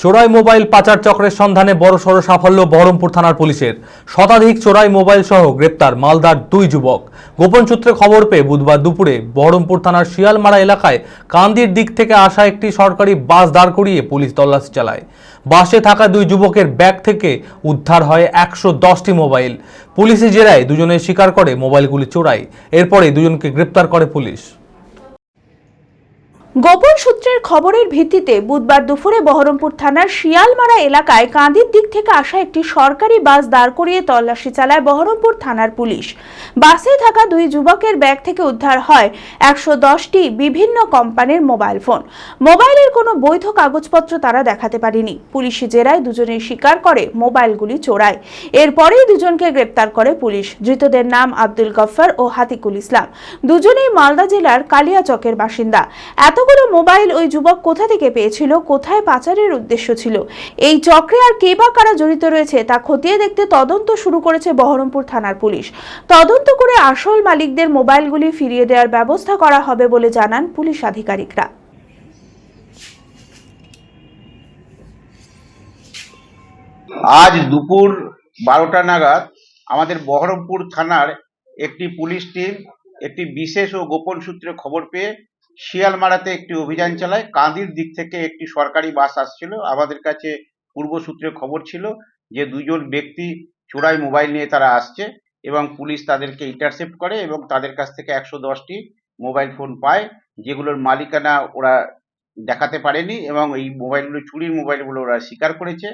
চোরাই মোবাইল পাচার চক্রের সন্ধানে বড়সড় সাফল্য বহরমপুর থানার পুলিশের। শতাধিক চোরাই মোবাইল সহ গ্রেপ্তার মালদার দুই যুবক। গোপন সূত্রে খবর পেয়ে বুধবার দুপুরে বহরমপুর থানার শিয়ালমারা এলাকায় কান্দির দিক থেকে আসা একটি সরকারি বাস দাঁড় করিয়ে পুলিশ তল্লাশি চালায়। বাসে থাকা দুই যুবকের ব্যাগ থেকে উদ্ধার হয় একশো দশটি মোবাইল। পুলিশি জেরায় দুজনে স্বীকার করে মোবাইলগুলি চোরাই। এরপরে দুজনকে গ্রেপ্তার করে পুলিশ। গোপন সূত্রের খবরের ভিত্তিতে বুধবার দুপুরে বহরমপুর থানার শিয়ালমারা এলাকায় কাঁদির দিক থেকে আসা একটি সরকারি বাস দাঁড় করিয়ে তল্লাশি চালায় বহরমপুর থানার পুলিশ। বাসে থাকা দুই যুবকের ব্যাগ থেকে উদ্ধার হয় একশো দশটি বিভিন্ন কোম্পানির মোবাইল ফোন। মোবাইলের কোনো বৈধ কাগজপত্র তারা দেখাতে পারেনি। পুলিশি জেরায় দুজনে স্বীকার করে মোবাইলগুলি চোরায়। এরপরেই দুজনকে গ্রেপ্তার করে পুলিশ। ধৃতদের নাম আব্দুল গফফার ও হাতিকুল ইসলাম। দুজনেই মালদা জেলার কালিয়াচকের বাসিন্দা। এতগুলো মোবাইল ওই যুবক কোথা থেকে পেয়েছিল? কোথায় পাচারের উদ্দেশ্য ছিল? এই চক্রে আর কে বা কারা জড়িত রয়েছে তা খতিয়ে দেখতে তদন্ত শুরু করেছে বহরমপুর থানার পুলিশ। তদন্ত করে আসল মালিকদের মোবাইলগুলি ফিরিয়ে দেওয়ার ব্যবস্থা করা হবে বলে জানান পুলিশ আধিকারিকরা। আজ দুপুর বারোটা নাগাদ আমাদের বহরমপুর থানার একটি পুলিশ টিম একটি বিশেষ ও গোপন সূত্রে খবর পেয়ে শিয়ালমারাতে একটি অভিযান চালায়। কাঁদির দিক থেকে একটি সরকারি বাস আসছিল। আমাদের কাছে পূর্ব সূত্রে খবর ছিল যে, দুজন ব্যক্তি চোরাই মোবাইল নিয়ে তারা আসছে এবং পুলিশ তাদেরকে ইন্টারসেপ্ট করে এবং তাদের কাছ থেকে একশো দশটি মোবাইল ফোন পায়, যেগুলোর মালিকানা ওরা দেখাতে পারেনি এবং এই মোবাইলগুলো, চুরির মোবাইলগুলো ওরা স্বীকার করেছে।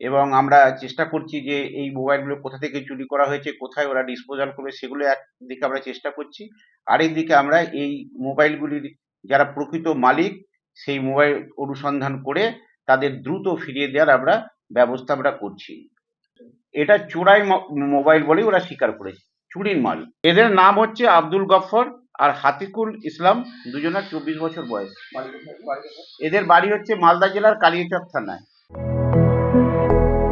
এবং আমরা চেষ্টা করছি যে এই মোবাইলগুলো কোথা থেকে চুরি করা হয়েছে, কোথায় ওরা ডিসপোজাল করবে সেগুলো একদিকে আমরা চেষ্টা করছি। আরেকদিকে আমরা এই মোবাইলগুলির যারা প্রকৃত মালিক, সেই মোবাইল অনুসন্ধান করে তাদের দ্রুত ফিরিয়ে দেওয়ার আমরা ব্যবস্থা আমরা করছি। এটা চোরাই মোবাইল বলেই ওরা স্বীকার করেছে, চুরির মাল। এদের নাম হচ্ছে আব্দুল গফফর আর হাতিকুল ইসলাম, দুজনের চব্বিশ বছর বয়স। এদের বাড়ি হচ্ছে মালদা জেলার কালিয়াচক থানায়।